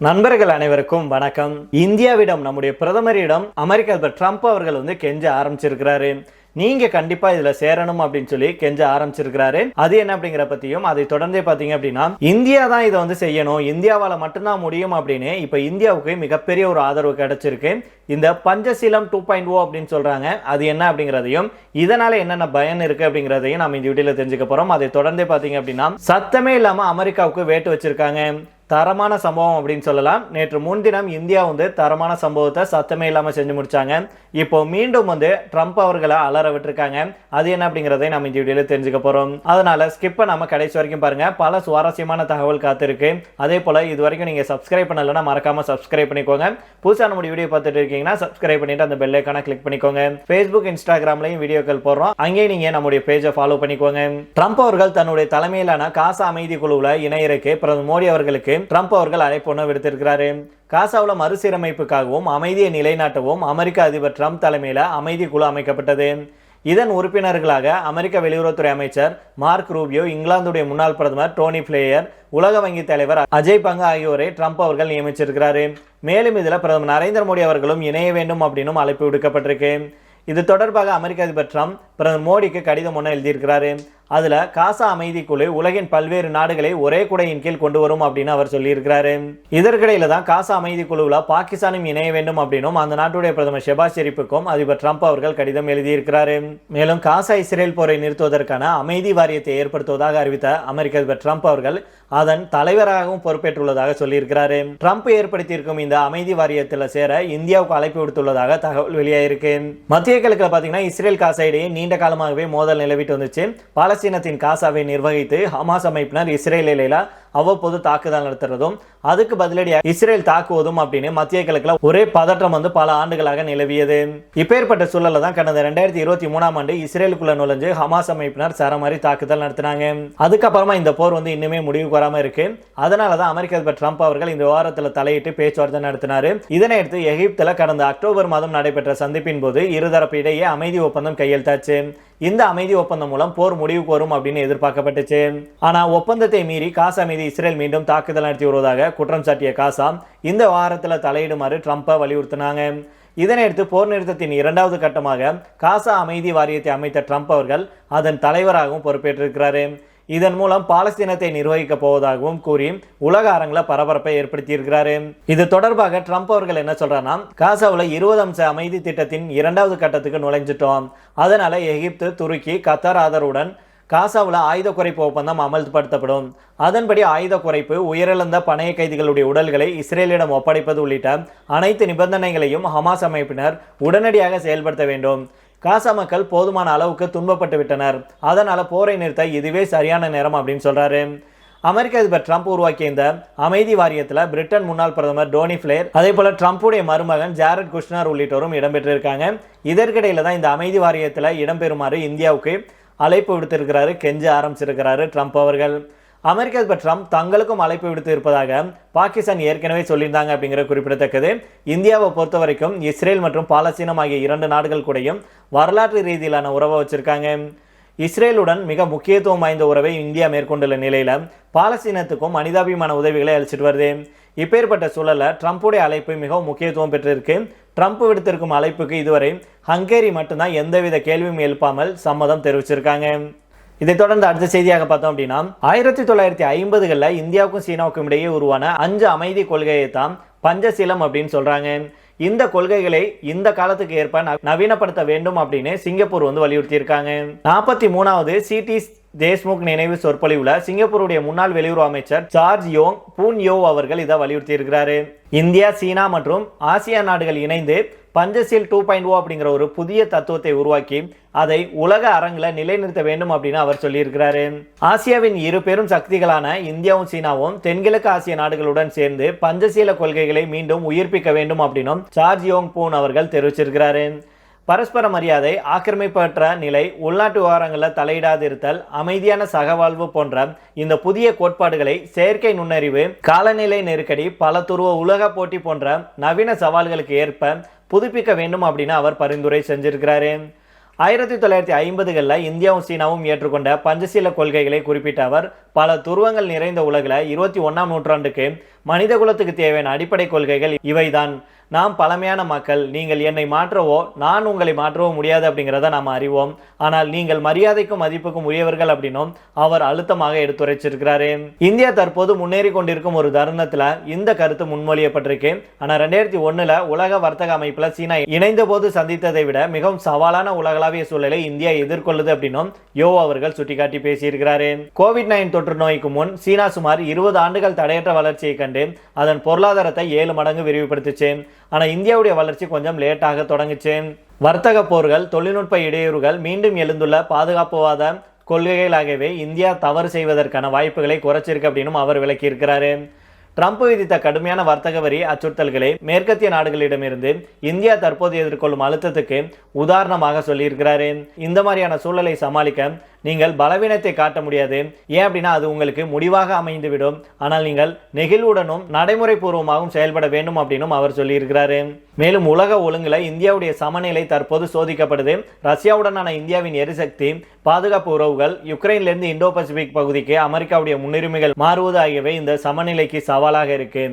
நண்பர்கள் அனைவருக்கும் வணக்கம். இந்தியாவிடம் நம்முடைய பிரதமரிடம் அமெரிக்க அதிபர் ட்ரம்ப் அவர்கள் வந்து கெஞ்ச ஆரம்பிச்சிருக்கிறாரு. நீங்க கண்டிப்பா இதுல சேரணும் அப்படின்னு சொல்லி கெஞ்ச ஆரம்பிச்சிருக்கிறாரு. அது என்ன அப்படிங்கிற பத்தியும் அதை தொடர்ந்தே பாத்தீங்க அப்படின்னா இந்தியா தான் இதை வந்து செய்யணும். இந்தியாவால மட்டும்தான் முடியும் அப்படின்னு இப்ப இந்தியாவுக்கு மிகப்பெரிய ஒரு ஆதரவு கிடைச்சிருக்கு. இந்த பஞ்சசீலம் டூ பாயிண்ட் ஓ அப்படின்னு சொல்றாங்க. அது என்ன அப்படிங்கிறதையும் இதனால என்னென்ன பயன் இருக்கு அப்படிங்கிறதையும் நம்ம இந்த வீடியோல தெரிஞ்சுக்க போறோம். அதை தொடர்ந்தே பாத்தீங்க அப்படின்னா சத்தமே இல்லாம அமெரிக்காவுக்கு வேட்டு வச்சிருக்காங்க. தரமான சம்பவம் அப்படின்னு சொல்லலாம். நேற்று முன்தினம் இந்தியா வந்து தரமான சம்பவத்தை சத்தமே இல்லாமல் செஞ்சு முடிச்சாங்க. இப்போ மீண்டும் வந்து ட்ரம்ப் அவர்களை அலற விட்டுருக்காங்க. அது என்ன அப்படிங்கிறதை நம்ம இந்த வீடியோவில் தெரிஞ்சுக்க போகிறோம் அதனால ஸ்கிப்பை நம்ம கடைசி வரைக்கும் பாருங்க. பல சுவாரஸ்யமான தகவல் காத்திருக்கு. அதே போல் இது வரைக்கும் நீங்கள் சப்ஸ்கிரைப் பண்ணலைன்னா மறக்காம சப்ஸ்கிரைப் பண்ணிக்கோங்க. புதுசாக நம்ம வீடியோ பார்த்துட்டு இருக்கீங்கன்னா சப்ஸ்கிரைப் பண்ணிட்டு அந்த பெல் ஐக்கான கிளிக் பண்ணிக்கோங்க. ஃபேஸ்புக் இன்ஸ்டாகிராம்லையும் வீடியோக்கள் போடுறோம். அங்கேயும் நீங்கள் நம்முடைய பேஜை ஃபாலோ பண்ணிக்கோங்க. ட்ரம்ப் அவர்கள் தன்னுடைய தலைமையிலான காசா அமைதி குழுவில் இணையருக்கு பிரதமர் மோடி அவர்களுக்கு ட்ரம்ப் அவர்கள் அழைப்பு விடுத்திருக்கிறாரு. காசாவில் மறுசீரமைப்புக்காகவும் அமைதியை நிலைநாட்டவும் அமெரிக்க அதிபர் ட்ரம்ப் தலைமையில் அமைதி குழு அமைக்கப்பட்டது. இதன் உறுப்பினர்களாக அமெரிக்க வெளியுறவுத்துறை அமைச்சர் மார்க் ரூபியோ இங்கிலாந்துடைய முன்னாள் பிரதமர் டோனி பிளேயர் உலக வங்கி தலைவர் அஜய் பங்கா ஆகியோரை ட்ரம்ப் அவர்கள் நியமிச்சிருக்கிறாரு. மேலும் இதில் பிரதமர் நரேந்திர மோடி அவர்களும் இணைய வேண்டும் அப்படின்னும் அழைப்பு விடுக்கப்பட்டிருக்கு. இது தொடர்பாக அமெரிக்க அதிபர் ட்ரம்ப் பிரதமர் மோடிக்கு கடிதம் ஒன்று எழுதியிருக்கிறாரு. அதில் காசா அமைதி குழு உலகின் பல்வேறு நாடுகளை ஒரே குடையின் கீழ் கொண்டு வரும் அப்படின்னு அவர் சொல்லியிருக்கிறாரு. இதற்கிடையில தான் காசா அமைதி குழுவில் பாகிஸ்தானும் இணைய வேண்டும் அப்படின்னும் அந்த நாட்டுடைய பிரதமர் ஷெபாஸ் ஷெரீப்புக்கும் அதிபர் ட்ரம்ப் அவர்கள் கடிதம் எழுதியிருக்கிறாரு. மேலும் காசா இஸ்ரேல் போரை நிறுத்துவதற்கான அமைதி வாரியத்தை ஏற்படுத்துவதாக அறிவித்த அமெரிக்க அதிபர் ட்ரம்ப் அவர்கள் அதன் தலைவராகவும் பொறுப்பேற்றுள்ளதாக சொல்லியிருக்கிறாரு. ட்ரம்ப் ஏற்படுத்தியிருக்கும் இந்த அமைதி வாரியத்தில் சேர இந்தியாவுக்கு அழைப்பு விடுத்துள்ளதாக தகவல் வெளியாயிருக்கு. மத்திய கிழக்கில் பார்த்தீங்கன்னா இஸ்ரேல் காசா இடையே நீண்ட காலமாகவே மோதல் நிலவிட்டு வந்துச்சு. பல பாலஸ்தீனத்தின் காசாவை நிர்வகித்து ஹமாஸ் அமைப்பினர் இஸ்ரேலில் அவ்வப்போது தாக்குதல் நடத்துறதும் அதுக்கு பதிலடியாக இஸ்ரேல் தாக்குவதும் அப்படின்னு மத்திய கிழக்கில் ஒரே பதற்றம் வந்து பல ஆண்டுகளாக நிலவியது. இப்பேற்பட்ட சூழல்ல தான் கடந்த ரெண்டாயிரத்தி இருபத்தி மூணாம் ஆண்டு இஸ்ரேலுக்குள்ள நுழைஞ்சு ஹமாஸ் அமைப்பினர் சரமாரி தாக்குதல் நடத்தினாங்க. அதுக்கப்புறமா இந்த போர் வந்து இன்னுமே முடிவுக்கு வராமல் இருக்கு. அதனால தான் அமெரிக்க அதிபர் ட்ரம்ப் அவர்கள் இந்த வாரத்தில் தலையிட்டு பேச்சுவார்த்தை நடத்தினார். இதனை அடுத்து எகிப்தில் கடந்த அக்டோபர் மாதம் நடைபெற்ற சந்திப்பின் போது இருதரப்பு இடையே அமைதி ஒப்பந்தம் கையெழுத்தாச்சு. இந்த அமைதி ஒப்பந்தம் மூலம் போர் முடிவுக்கு வரும் அப்படின்னு எதிர்பார்க்கப்பட்டுச்சு. ஆனா ஒப்பந்தத்தை மீறி காசு அமைதி மீது இஸ்ரேல் மீண்டும் தாக்குதல் நடத்தி வருவதாக குற்றம் சாட்டிய காசா இந்த வாரத்தில் தலையிடுமாறு ட்ரம்ப்பை வலியுறுத்தினாங்க. இதனையடுத்து போர் நிறுத்தத்தின் இரண்டாவது கட்டமாக காசா அமைதி வாரியத்தை அமைத்த ட்ரம்ப் அவர்கள் அதன் தலைவராகவும் பொறுப்பேற்றிருக்கிறாரு. இதன் மூலம் பாலஸ்தீனத்தை நிர்வகிக்க போவதாகவும் கூறி உலக அரங்கில் பரபரப்பை ஏற்படுத்தியிருக்கிறாரு. இது தொடர்பாக ட்ரம்ப் அவர்கள் என்ன சொல்றாருன்னா காசாவில் இருபது அம்ச அமைதி திட்டத்தின் இரண்டாவது கட்டத்துக்கு நுழைஞ்சிட்டோம். அதனால எகிப்து துருக்கி கத்தார் ஆதரவுடன் காசாவில் ஆயுத குறைப்பு ஒப்பந்தம் அமல்படுத்தப்படும். அதன்படி ஆயுத குறைப்பு உயிரிழந்த பணைய கைதிகளுடைய உடல்களை இஸ்ரேலிடம் ஒப்படைப்பது உள்ளிட்ட அனைத்து நிபந்தனைகளையும் ஹமாஸ் அமைப்பினர் உடனடியாக செயல்படுத்த வேண்டும். காசா மக்கள் போதுமான அளவுக்கு துன்பப்பட்டு விட்டனர். அதனால் போரை நிறுத்த இதுவே சரியான நேரம் அப்படின்னு சொல்கிறாரு அமெரிக்க அதிபர் ட்ரம்ப் உருவாக்கிய இந்த அமைதி வாரியத்தில் பிரிட்டன் முன்னாள் பிரதமர் டோனி பிளேர் அதே போல் ட்ரம்ப்புடைய மருமகன் ஜாரட் குஷ்னர் உள்ளிட்டோரும் இடம்பெற்றிருக்காங்க. இதற்கிடையில் தான் இந்த அமைதி வாரியத்தில் இடம்பெறுமாறு இந்தியாவுக்கு அழைப்பு விடுத்திருக்கிறாரு கெஞ்ச ஆரம்பிச்சிருக்கிறாரு ட்ரம்ப் அவர்கள். அமெரிக்க அதிபர் ட்ரம்ப் தங்களுக்கும் அழைப்பு விடுத்து இருப்பதாக பாகிஸ்தான் ஏற்கனவே சொல்லியிருந்தாங்க அப்படிங்கிற குறிப்பிடத்தக்கது. இந்தியாவை பொறுத்த வரைக்கும் இஸ்ரேல் மற்றும் பாலஸ்தீனம் ஆகிய இரண்டு நாடுகள் கூடயும் வரலாற்று ரீதியிலான உறவை வச்சுருக்காங்க. இஸ்ரேலுடன் மிக முக்கியத்துவம் வாய்ந்த உறவை இந்தியா மேற்கொண்டுள்ள நிலையில் பாலஸ்தீனத்துக்கும் மனிதாபிமான உதவிகளை அளிச்சிட்டு வருது. இப்பேற்பட்ட சூழலில் ட்ரம்ப்புடைய அழைப்பு மிகவும் முக்கியத்துவம் பெற்றிருக்கு. ட்ரம்ப் விடுத்திருக்கும் அழைப்புக்கு இதுவரை ஹங்கேரி மட்டும்தான் எந்தவித கேள்வியும் எழுப்பாமல் சம்மதம் தெரிவிச்சிருக்காங்க. இதை தொடர்ந்து அடுத்த செய்தியாக பார்த்தோம் அப்படின்னா ஆயிரத்தி தொள்ளாயிரத்தி ஐம்பதுகளில் இந்தியாவுக்கும் சீனாவுக்கும் இடையே உருவான அஞ்சு அமைதி கொள்கையை தான் பஞ்சசீலம் அப்படின்னு சொல்றாங்க. இந்த கொள்கைகளை இந்த காலத்துக்கு ஏற்ப ந- நவீனப்படுத்த வேண்டும் அப்படின்னு சிங்கப்பூர் வந்து வலியுறுத்தியிருக்காங்க. நாற்பத்தி மூணாவது சிடி தேஷ்முக் நினைவு சொற்பொழிவுல சிங்கப்பூருடைய முன்னாள் வெளியுறவு அமைச்சர் ஜார்ஜ் யோங் பூன் யோ அவர்கள் இதை வலியுறுத்தி இருக்கிறாரு இந்தியா சீனா மற்றும் ஆசிய நாடுகள் இணைந்து பஞ்சசீல் டூ பாயிண்ட் ஓ அப்படிங்கிற ஒரு புதிய தத்துவத்தை உருவாக்கி அதை உலக அரங்கில் நிலைநிறுத்த வேண்டும் அப்படின்னு அவர் சொல்லியிருக்கிறாரு. ஆசியாவின் இரு பெரும் சக்திகளான இந்தியாவும் சீனாவும் தென்கிழக்கு ஆசிய நாடுகளுடன் சேர்ந்து பஞ்சசீல கொள்கைகளை மீண்டும் உயிர்ப்பிக்க வேண்டும் அப்படின்னும் சார்ஜ் யோங் பூன் அவர்கள் தெரிவிச்சிருக்கிறாரு. பரஸ்பர மரியாதை ஆக்கிரமிப்பற்ற நிலை உள்நாட்டு விவகாரங்களில் தலையிடாதிருத்தல் அமைதியான சகவாழ்வு போன்ற இந்த புதிய கோட்பாடுகளை செயற்கை நுண்ணறிவு காலநிலை நெருக்கடி பல துருவ உலக போட்டி போன்ற நவீன சவால்களுக்கு ஏற்ப புதுப்பிக்க வேண்டும் அப்படின்னு அவர் பரிந்துரை செஞ்சிருக்கிறாரு. ஆயிரத்தி தொள்ளாயிரத்தி ஐம்பதுகளில் இந்தியாவும் சீனாவும் ஏற்றுக்கொண்ட பஞ்சசீல கொள்கைகளை குறிப்பிட்ட அவர் பல துருவங்கள் நிறைந்த உலகில் இருபத்தி ஒன்றாம் நூற்றாண்டுக்கு மனித குலத்துக்கு தேவையான அடிப்படை கொள்கைகள் இவைதான். நாம் பழமையான மக்கள் நீங்கள் என்னை மாற்றவோ நான் உங்களை மாற்றவோ முடியாது அப்படிங்கிறத நாம் அறிவோம். ஆனால் நீங்கள் மரியாதைக்கும் மதிப்புக்கும் உரியவர்கள் அப்படின்னும் அவர் அழுத்தமாக எடுத்துரைச்சிருக்கிறாரு. இந்தியா தற்போது முன்னேறி கொண்டிருக்கும் ஒரு தருணத்தில் இந்த கருத்து முன்மொழியப்பட்டிருக்கு. ஆனால் ரெண்டாயிரத்தி ஒன்றில் உலக வர்த்தக அமைப்பில் சீனா இணைந்த போது சந்தித்ததை விட மிகவும் சவாலான உலகளாவிய சூழலை இந்தியா எதிர்கொள்ளுது அப்படின்னும் யோ அவர்கள் சுட்டிக்காட்டி பேசியிருக்கிறாரு. கோவிட் நைன் தொற்று நோய்க்கு முன் சீனா சுமார் இருபது ஆண்டுகள் தடையற்ற வளர்ச்சியை கண்டு அதன் பொருளாதாரத்தை ஏழு மடங்கு விரிவுபடுத்துச்சு. ஆனால் இந்தியாவுடைய வளர்ச்சி கொஞ்சம் லேட்டாக தொடங்குச்சு. வர்த்தக போர்கள் தொழில்நுட்ப இடையூறுகள் மீண்டும் எழுந்துள்ள பாதுகாப்புவாத கொள்கைகளாகவே இந்தியா தவறு செய்வதற்கான வாய்ப்புகளை குறைச்சிருக்கு அப்படின்னும் அவர் விளக்கியிருக்கிறாரு. ட்ரம்ப் விதித்த கடுமையான வர்த்தக வரி அச்சுறுத்தல்களை மேற்கத்திய நாடுகளிடமிருந்து இந்தியா தற்போது எதிர்கொள்ளும் அழுத்தத்துக்கு உதாரணமாக சொல்லியிருக்கிறாரு. இந்த மாதிரியான சூழலை சமாளிக்க நீங்கள் பலவீனத்தை காட்ட முடியாது. ஏன் அப்படின்னா அது உங்களுக்கு முடிவாக அமைந்துவிடும். ஆனால் நீங்கள் நெகிழ்வுடனும் நடைமுறை பூர்வமாகவும் செயல்பட வேண்டும் அப்படின்னும் அவர் சொல்லியிருக்கிறாரு. மேலும் உலக ஒழுங்குல இந்தியாவுடைய சமநிலை தற்போது சோதிக்கப்படுது. ரஷ்யாவுடனான இந்தியாவின் எரிசக்தி பாதுகாப்பு உறவுகள் யுக்ரைன்லேருந்து இந்தோ பசிபிக் பகுதிக்கு அமெரிக்காவுடைய முன்னுரிமைகள் மாறுவது ஆகியவை இந்த சமநிலைக்கு சவாலாக இருக்கு.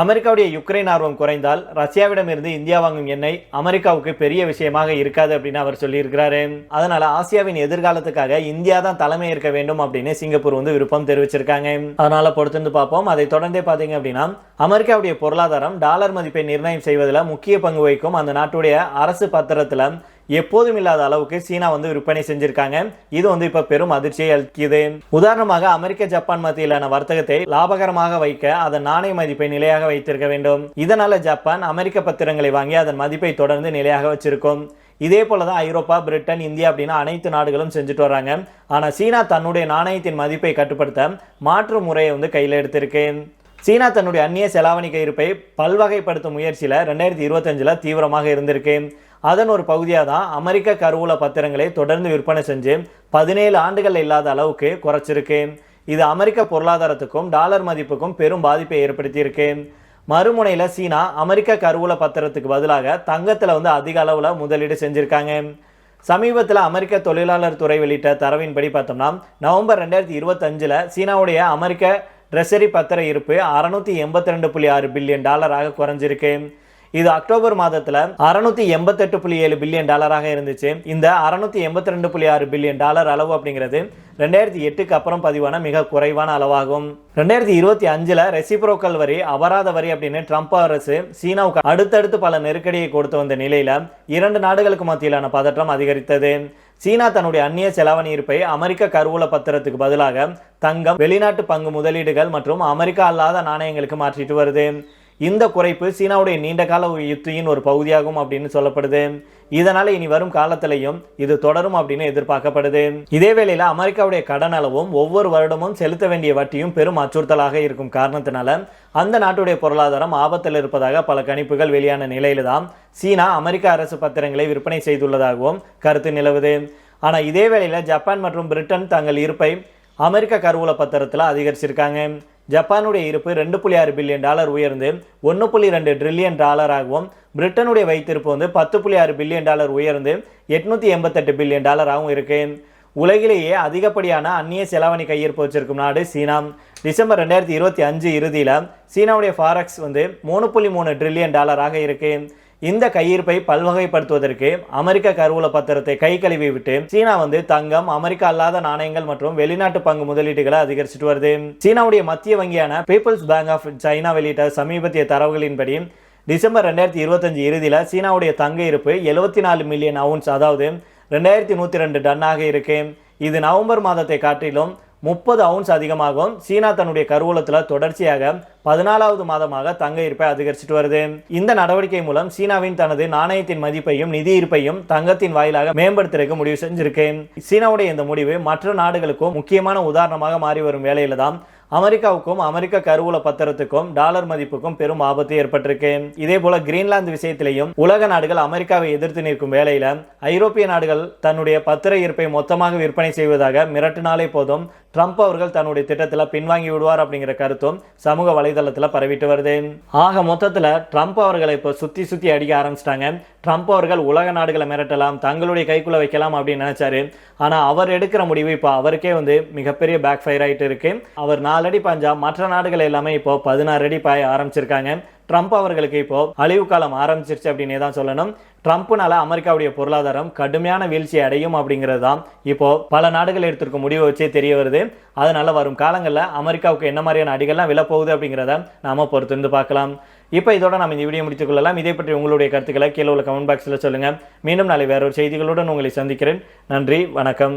அமெரிக்காவுடைய யுக்ரைன் ஆர்வம் குறைந்தால் ரஷ்யாவிடமிருந்து இந்தியா வாங்கும் எண்ணெய் அமெரிக்காவுக்கு பெரிய விஷயமாக இருக்காது அப்படின்னு அவர் சொல்லியிருக்கிறாரு. அதனால ஆசியாவின் எதிர்காலத்துக்காக இந்தியா தான் தலைமை இருக்க வேண்டும் அப்படின்னு சிங்கப்பூர் வந்து விருப்பம் தெரிவிச்சிருக்காங்க. அதனால பொறுத்திருந்து பார்ப்போம். அதை தொடர்ந்தே பார்த்தீங்க அப்படின்னா அமெரிக்காவுடைய பொருளாதாரம் டாலர் மதிப்பை நிர்ணயம் செய்வதில் முக்கிய பங்கு வகிக்கும் அந்த நாட்டுடைய அரசு பத்திரத்தில் எப்போதும் இல்லாத அளவுக்கு சீனா வந்து விற்பனை செஞ்சிருக்காங்க. இது வந்து இப்ப பெரும் அதிர்ச்சியை அளிக்குது. உதாரணமாக அமெரிக்க ஜப்பான் மத்தியிலான வர்த்தகத்தை லாபகரமாக வைக்க அதன் நாணய மதிப்பை நிலையாக வைத்திருக்க வேண்டும். இதனால ஜப்பான் அமெரிக்க பத்திரங்களை வாங்கி அதன் மதிப்பை தொடர்ந்து நிலையாக வச்சிருக்கும். இதே போல தான் ஐரோப்பா பிரிட்டன் இந்தியா அப்படின்னு அனைத்து நாடுகளும் செஞ்சுட்டு வராங்க ஆனால் சீனா தன்னுடைய நாணயத்தின் மதிப்பை கட்டுப்படுத்த மாற்று முறையை வந்து கையில் எடுத்திருக்கு. சீனா தன்னுடைய அந்நிய செலாவணி கையிருப்பை பல்வகைப்படுத்தும் முயற்சியில் ரெண்டாயிரத்தி இருபத்தஞ்சில் தீவிரமாக இருந்திருக்கு. அதன் ஒரு பகுதியாக தான் அமெரிக்க கருவூல பத்திரங்களை தொடர்ந்து விற்பனை செஞ்சு பதினேழு ஆண்டுகள் இல்லாத அளவுக்கு குறைச்சிருக்கு. இது அமெரிக்க பொருளாதாரத்துக்கும் டாலர் மதிப்புக்கும் பெரும் பாதிப்பை ஏற்படுத்தியிருக்கு. மறுமுனையில் சீனா அமெரிக்க கருவூல பத்திரத்துக்கு பதிலாக தங்கத்தில் வந்து அதிக அளவில் முதலீடு செஞ்சுருக்காங்க. சமீபத்தில் அமெரிக்க தொழிலாளர் துறை வெளியிட்ட தரவின்படி பார்த்தோம்னா நவம்பர் ரெண்டாயிரத்தி இருபத்தஞ்சில் சீனாவுடைய அமெரிக்க ட்ரெஷரி பத்திர இருப்பு அறுநூத்தி எண்பத்தி ரெண்டு புள்ளி ஆறு பில்லியன் டாலராக குறைஞ்சிருக்கு. இது அக்டோபர் மாதத்தில் அறுநூத்தி எண்பத்தெட்டு புள்ளி ஏழு பில்லியன் டாலராக இருந்துச்சு. இந்த அறுநூத்தி எண்பத்தி ரெண்டு புள்ளி ஆறு பில்லியன் டாலர் அளவு அப்படிங்கிறது ரெண்டாயிரத்தி எட்டுக்கு அப்புறம் பதிவான மிக குறைவான அளவாகும். ரெண்டாயிரத்தி இருபத்தி அஞ்சுல ரெசிப்ரோக்கல் வரி அபராத வரி அப்படின்னு ட்ரம்ப் அரசு சீனாவுக்கு அடுத்தடுத்து பல நெருக்கடியை கொடுத்து வந்த நிலையில இரண்டு நாடுகளுக்கு மத்தியிலான பதற்றம் அதிகரித்தது. சீனா தன்னுடைய அந்நிய செலாவணி இருப்பை அமெரிக்க கருவூல பத்திரத்துக்கு பதிலாக தங்கம் வெளிநாட்டு பங்கு முதலீடுகள் மற்றும் அமெரிக்கா அல்லாத நாணயங்களுக்கு மாற்றிட்டு வருது. இந்த குறைப்பு சீனாவுடைய நீண்டகால யுத்தியின் ஒரு பகுதியாகும் அப்படின்னு சொல்லப்படுது. இதனால இனி வரும் காலத்திலையும் இது தொடரும் அப்படின்னு எதிர்பார்க்கப்படுது. இதே வேளையில அமெரிக்காவுடைய கடன் அளவும் ஒவ்வொரு வருடமும் செலுத்த வேண்டிய வட்டியும் பெரும் அச்சுறுத்தலாக இருக்கும் காரணத்தினால அந்த நாட்டுடைய பொருளாதாரம் ஆபத்தில் இருப்பதாக பல கணிப்புகள் வெளியான நிலையில தான் சீனா அமெரிக்க அரசு பத்திரங்களை விற்பனை செய்துள்ளதாகவும் கருத்து நிலவுது. ஆனால் இதே வேளையில ஜப்பான் மற்றும் பிரிட்டன் தங்கள் இருப்பை அமெரிக்க கருவூல பத்திரத்தில் அதிகரிச்சிருக்காங்க. ஜப்பானுடைய இருப்பு ரெண்டு புள்ளி ஆறு பில்லியன் டாலர் உயர்ந்து ஒன்று புள்ளி ரெண்டு ட்ரில்லியன் டாலராகவும் பிரிட்டனுடைய வைத்திருப்பு வந்து பத்து புள்ளி ஆறு பில்லியன் டாலர் உயர்ந்து எட்நூத்தி எண்பத்தெட்டு பில்லியன் டாலராகவும் இருக்குது உலகிலேயே அதிகப்படியான அந்நிய செலாவணி கையிருப்பு வச்சிருக்கும் நாடு சீனா. டிசம்பர் ரெண்டாயிரத்தி இருபத்தி அஞ்சு இறுதியில் சீனாவுடைய ஃபாரக்ஸ் வந்து மூணு புள்ளி மூணு ட்ரில்லியன் டாலராக இருக்குது இந்த கையிருப்பை பல்வகைப்படுத்துவதற்கு அமெரிக்க கருவூல பத்திரத்தை கை கழுவி விட்டு சீனா வந்து தங்கம் அமெரிக்கா அல்லாத நாணயங்கள் மற்றும் வெளிநாட்டு பங்கு முதலீடுகளை அதிகரிச்சுட்டு வருது. சீனாவுடைய மத்திய வங்கியான பீப்புள்ஸ் பேங்க் ஆஃப் சைனா வெளியிட்ட சமீபத்திய தரவுகளின்படி டிசம்பர் ரெண்டாயிரத்தி இருபத்தஞ்சு இறுதியில் சீனாவுடைய தங்க இருப்பு எழுபத்தி நாலு மில்லியன் அவுன்ஸ் அதாவது ரெண்டாயிரத்தி நூற்றி ரெண்டு டன்னாக இருக்கு. இது நவம்பர் மாதத்தை காட்டிலும் முப்பது அவுன்ஸ் அதிகமாகும். சீனா தன்னுடைய கருவூலத்தில் தொடர்ச்சியாக பதினாலாவது மாதமாக தங்க இருப்பை அதிகரிச்சுட்டு வருது. இந்த நடவடிக்கை மூலம் சீனாவின் தனது நாணயத்தின் மதிப்பையும் நிதி இருப்பையும் தங்கத்தின் வாயிலாக மேம்படுத்துறதுக்கு முடிவு செஞ்சிருக்கு. சீனாவுடைய இந்த முடிவு மற்ற நாடுகளுக்கும் முக்கியமான உதாரணமாக மாறி வரும் வேலையில தான் அமெரிக்காவுக்கும் அமெரிக்க கருவூல பத்திரத்துக்கும் டாலர் மதிப்புக்கும் பெரும் ஆபத்து ஏற்பட்டிருக்கு. இதே போல கிரீன்லாந்து விஷயத்திலையும் உலக நாடுகள் அமெரிக்காவை எதிர்த்து நிற்கும் வேளையில ஐரோப்பிய நாடுகள் தன்னுடைய பத்திர இருப்பை மொத்தமாக விற்பனை செய்வதாக மிரட்டினாலே போதும் ட்ரம்ப் அவர்கள் தன்னுடைய திட்டத்தில் பின்வாங்கி விடுவார் அப்படிங்கிற கருத்தும் சமூக வலைதளத்தில் பரவிட்டு வருது. ஆக மொத்தத்தில் ட்ரம்ப் அவர்களை இப்போ சுற்றி சுற்றி அடிக்க ஆரம்பிச்சிட்டாங்க. ட்ரம்ப் அவர்கள் உலக நாடுகளை மிரட்டலாம் தங்களுடைய கைக்குள்ளே வைக்கலாம் அப்படின்னு நினச்சாரு. ஆனால் அவர் எடுக்கிற முடிவு இப்போ அவருக்கே வந்து மிகப்பெரிய பேக் ஃபயர் ஆகிட்டு இருக்கு. அவர் நாலடி பாஞ்சா மற்ற நாடுகள் எல்லாமே இப்போ பதினாறு அடி பாய ஆரம்பிச்சிருக்காங்க. ட்ரம்ப் அவர்களுக்கு இப்போ அழிவு காலம் ஆரம்பிச்சிருச்சு அப்படின்னே தான் சொல்லணும். ட்ரம்ப்னால அமெரிக்காவுடைய பொருளாதாரம் கடுமையான வீழ்ச்சி அடையும் அப்படிங்கிறது தான் இப்போ பல நாடுகள் எடுத்திருக்க முடிவை வச்சே தெரிய வருது. அதனால வரும் காலங்களில் அமெரிக்காவுக்கு என்ன மாதிரியான அடிகள்லாம் விழப்போகுது அப்படிங்கிறத நாம பொறுத்திருந்து பார்க்கலாம். இப்போ இதோட நம்ம இந்த வீடியோ முடித்துக் கொள்ளலாம். இதை பற்றி உங்களுடைய கருத்துக்களை கீழே உள்ள கமெண்ட் பாக்ஸில் சொல்லுங்கள் மீண்டும் நாளை வேறொரு செய்திகளுடன் உங்களை சந்திக்கிறேன். நன்றி வணக்கம்.